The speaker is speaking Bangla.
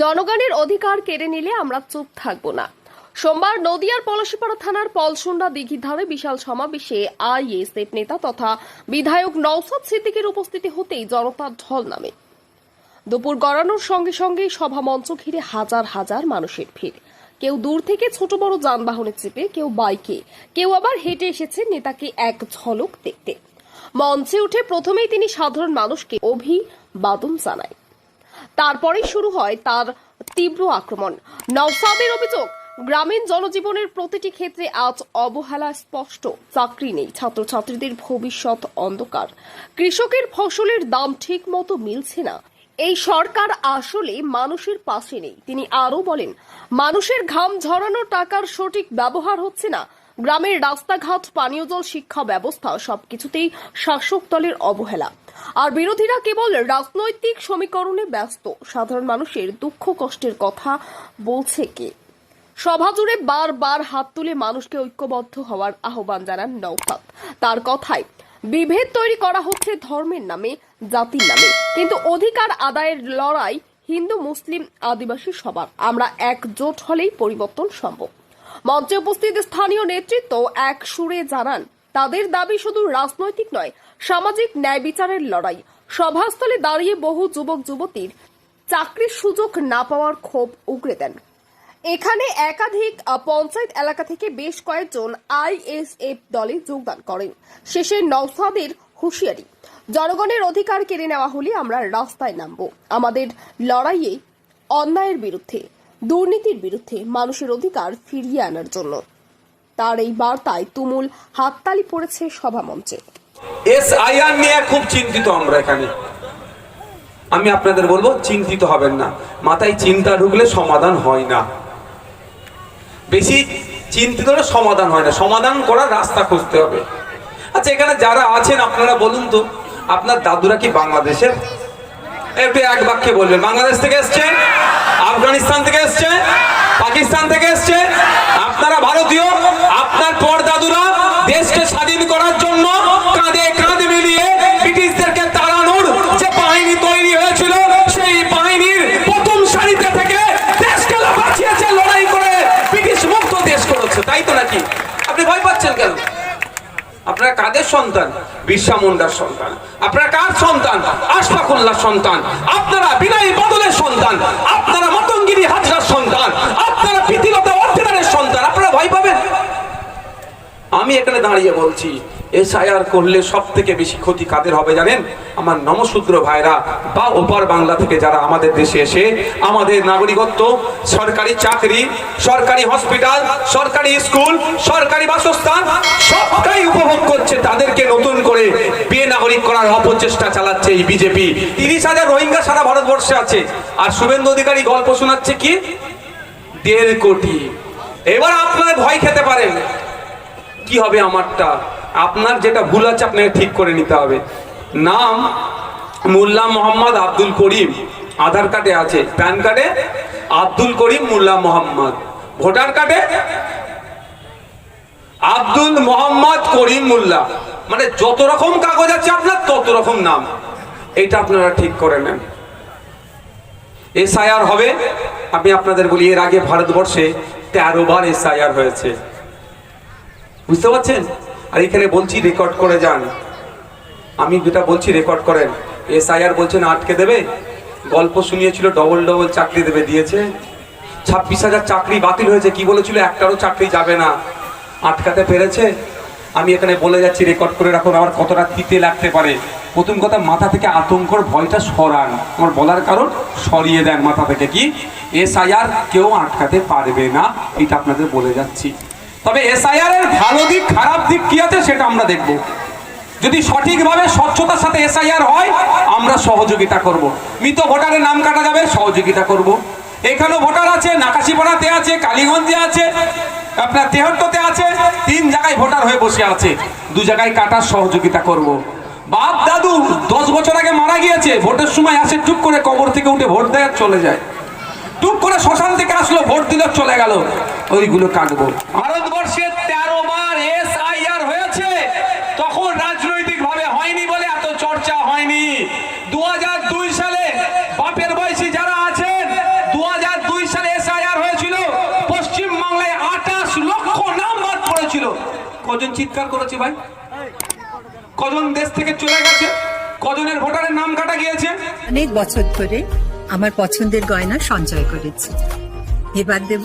জনগণের অধিকার কেড়ে নিলে আমরা চুপ থাকব না। সোমবার নদিয়ার পলাশীপাড়া থানার পলসুন্ডা দিঘির ধারে বিশাল সমাবেশে আইএসএফ নেতা তথা বিধায়ক নওসাদ সিদ্দিকের উপস্থিতি হতেই জনতার ঢল নামে। দুপুর গড়ানোর সঙ্গে সঙ্গে সভা মঞ্চ ঘিরে হাজার হাজার মানুষের ভিড়। কেউ দূর থেকে ছোট বড় যানবাহনে চেপে, কেউ বাইকে, কেউ আবার হেঁটে এসেছে নেতাকে এক ঝলক দেখতে। মঞ্চে উঠে প্রথমেই তিনি সাধারণ মানুষকে অভিবাদন জানায়। তারপরেই শুরু হয় তার তীব্র আক্রমণ। নওসাদের অভিযোগ, গ্রামীণ জনজীবনের প্রতিটি ক্ষেত্রে আজ অবহেলা স্পষ্ট। চাকরি নেই, ছাত্রছাত্রীদের ভবিষ্যৎ অন্ধকার। কৃষকের ফসলের দাম ঠিক মতো মিলছে না। এই সরকার আসলে মানুষের পাশে নেই। তিনি আরও বলেন, মানুষের ঘাম ঝরানো টাকার সঠিক ব্যবহার হচ্ছে না। গ্রামের রাস্তাঘাট, পানীয় জল, শিক্ষা ব্যবস্থা সবকিছুতেই শাসক দলের অবহেলা। আর বিরোধীরা কেবল রাজনৈতিক সমীকরণে ব্যস্ত। সাধারণ মানুষের দুঃখ কষ্টের কথা বলছে কে? সভা জুড়ে বারবার হাত তুলে মানুষকে ঐক্যবদ্ধ হওয়ার আহ্বান জানান নৌফাত তার কথায়, বিভেদ তৈরি করা হচ্ছে ধর্মের নামে, জাতির নামে। কিন্তু অধিকার আদায়ের লড়াই হিন্দু মুসলিম আদিবাসী সবার। আমরা একজোট হলেই পরিবর্তন সম্ভব। মঞ্চে উপস্থিত স্থানীয় নেতৃত্ব এক সুরে জানান, তাদের দাবি শুধু রাজনৈতিক নয়, সামাজিক ন্যায় বিচারের লড়াই। সভাস্থলে দাঁড়িয়ে বহু যুবক যুবতীর চাকরির সুযোগ না পাওয়ার ক্ষোভ উগরে দেন। এখানে একাধিক পঞ্চায়েত এলাকা থেকে বেশ কয়েকজন আইএসএফ দলে যোগদান করেন। শেষে নওসাদের হুঁশিয়ারি, জনগণের অধিকার কেড়ে নেওয়া হলে আমরা রাস্তায় নামব। আমাদের লড়াইয়ে অন্যায়ের বিরুদ্ধে। দুর্নীতির বিরুদ্ধে মানুষের অধিকার ফিরিয়ে আনার জন্য। তার এই বার্তায় তুমুল হাততালি পড়েছে সভামঞ্চে। এস আইআর নিয়ে খুব চিন্তিত আমরা এখানে। আমি আপনাদের বলব, চিন্তিত হবেন না। মাথায় চিন্তা ঢুকলে সমাধান হয় না। বেশি চিন্তিত হলে সমাধান হয় না। সমাধান করার রাস্তা খুঁজতে হবে। আচ্ছা এখানে যারা আছেন আপনারা বলুন তো, আপনার দাদুরা কি বাংলাদেশের? একটু এক বাক্যে বলবেন। বাংলাদেশ থেকে এসছে আফগানিস্তান থেকে এসছে পাকিস্তান থেকে এসছে আপনারা ভারতীয় আপনার পর দাদুরা দেশকে স্বাধীন করার জন্য কাঁধে কাঁধ মিলিয়ে ব্রিটিশদেরকে তাড়ানোর যে বাহিনী তৈরি হয়েছিল, সেই বাহিনীর প্রথম সারিতে থেকে দেশকে বাঁচিয়েছে, লড়াই করে ব্রিটিশ মুক্ত দেশ করেছে। তাই তো নাকি? আপনি ভয় পাচ্ছেন কেন? আপনারা কাদের সন্তান? বিরসা মুন্ডার সন্তান। আপনারা কার সন্তান? আশফাকুল্লাহ সন্তান। আপনারা বিনয় বদলের সন্তান। আপনারা মতঙ্গিরি হাজরার সন্তান। আপনারা প্রীতিলতা অর্থনারের সন্তান আপনারা ভয় পাবেন আমি এখানে দাঁড়িয়ে বলছি, এসআইআর করলে সব থেকে বেশি ক্ষতি কাদের হবে জানেন? আমার নমশূদ্র ভাইরা, বা ওপার বাংলা থেকে যারা আমাদের দেশে এসে আমাদের নাগরিকত্ব, সরকারি চাকরি, সরকারি হসপিটাল, সরকারি স্কুল, সরকারি বাসস্থান, সবটাই উপভোগ করছে, তাদেরকে নতুন করে বেনাগরিক করার অপচেষ্টা চালাচ্ছে এই বিজেপি। তিরিশ হাজার রোহিঙ্গা সারা ভারতবর্ষে আছে। আর শুভেন্দু অধিকারী গল্প শোনাচ্ছে কি? দেড় কোটি। এবার আপনারা ভয় খেতে পারেন। কি হবে আমারটা? আপনার যেটা ভুল আছে আপনাকে ঠিক করে নিতে হবে। নাম মোল্লা মোহাম্মদ আব্দুল করিম। আধার কার্ডে আছে। প্যান কার্ডে? আব্দুল করিম মোল্লা মোহাম্মদ। ভোটার কার্ডে? আব্দুল মোহাম্মদ করিম মোল্লা। মানে যত রকম কাগজ আছে আপনার, তত রকম নাম। এটা আপনারা ঠিক করে নেন। এসআইআর হবে। আমি আপনাদের বলি, এর আগে ভারতবর্ষে তেরো বার এসআইআর হয়েছে। বুঝতে পারছেন? আর এখানে বলছি রেকর্ড করে যান। আমি যেটা বলছি রেকর্ড করেন। এসআইআর বলছেন আটকে দেবে। গল্প শুনিয়েছিল ডবল ডবল চাকরি দেবে, দিয়েছে। ছাব্বিশ হাজার চাকরি বাতিল হয়েছে। কি বলেছিল? একটারও চাকরি যাবে না। আটকাতে পেরেছে। আমি এখানে বলে যাচ্ছি রেকর্ড করে রাখুন। আমার কতটা তিতে লাগতে পারে। প্রথম কথা, মাথা থেকে আতঙ্কর ভয়টা সরান। আমার বলার কারণ, সরিয়ে দেন মাথা থেকে। কি? এসআইআর কেউ আটকাতে পারবে না। এটা আপনাদের বলে যাচ্ছি। তবে এসআইআর এর ভালো দিক, খারাপ দিক কি আছে সেটা আমরা দেখব। যদি সঠিকভাবে স্বচ্ছতার সাথে এসআইআর হয়, আমরা সহযোগিতা করব। মৃত ভোটারের নাম কাটা যাবে, সহযোগিতা করব। এখানেও ভোটার আছে, নাকাশিপাড়াতে আছে, কালীগঞ্জে আছে, আপনার তেহট্টতে আছে, তিন জায়গায় ভোটার হয়ে বসে আছে। দু জায়গায় কাটার সহযোগিতা করব। বাপ দাদু দশ বছর আগে মারা গিয়েছে, ভোটের সময় আসে, টুক করে কবর থেকে উঠে ভোট দেয় চলে যায়। টুক করে শ্মশান থেকে আসলো, ভোট দিল, চলে গেল। ওইগুলো কাটবো ভারতবর্ষে তেরো বার এস আইআর হয়েছে। তখন রাজনৈতিক ভাবে হয়নি বলে এত চর্চা হয়নি। দু হাজার দুই সালে বাপের বয়সী যারা আছেন দু হাজার দুই সালে এস আইআর হয়েছিল। পশ্চিমবাংলায় আঠাশ লক্ষ নাম বাদ পড়েছিল। কজন চিৎকার করেছে ভাই? কজন দেশ থেকে চলে গেছে? কজনের ভোটারের নাম কাটা গিয়েছে? অনেক বছর ধরে আমার পছন্দের গয়না সঞ্চয় করেছি। এবার দেব